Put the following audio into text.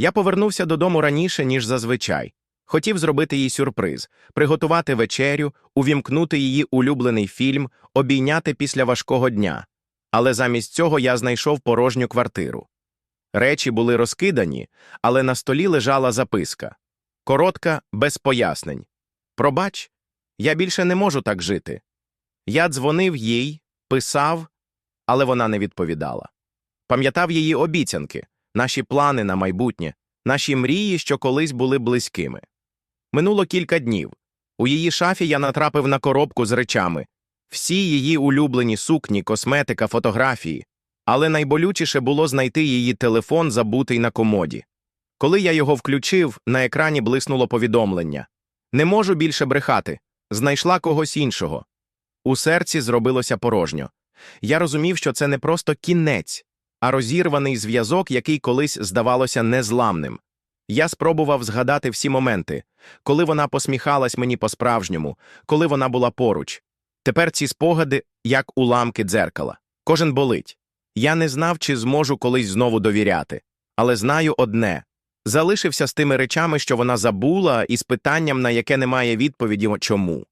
Я повернувся додому раніше, ніж зазвичай. Хотів зробити їй сюрприз, приготувати вечерю, увімкнути її улюблений фільм, обійняти після важкого дня. Але замість цього я знайшов порожню квартиру. Речі були розкидані, але на столі лежала записка. Коротка, без пояснень. Пробач, я більше не можу так жити. Я дзвонив їй, писав, але вона не відповідала. Пам'ятав її обіцянки, наші плани на майбутнє, наші мрії, що колись були близькими. Минуло кілька днів. У її шафі я натрапив на коробку з речами, всі її улюблені сукні, косметика, фотографії. Але найболючіше було знайти її телефон, забутий на комоді. Коли я його включив, на екрані блиснуло повідомлення Не можу більше брехати. Знайшла когось іншого. У серці зробилося порожньо. Я розумів, що це не просто кінець, а розірваний зв'язок, який колись здавалося незламним. Я спробував згадати всі моменти, коли вона посміхалась мені по-справжньому, коли вона була поруч. Тепер ці спогади, як уламки дзеркала. Кожен болить. Я не знав, чи зможу колись знову довіряти. Але знаю одне залишився з тими речами, що вона забула, і з питанням, на яке немає відповіді чому.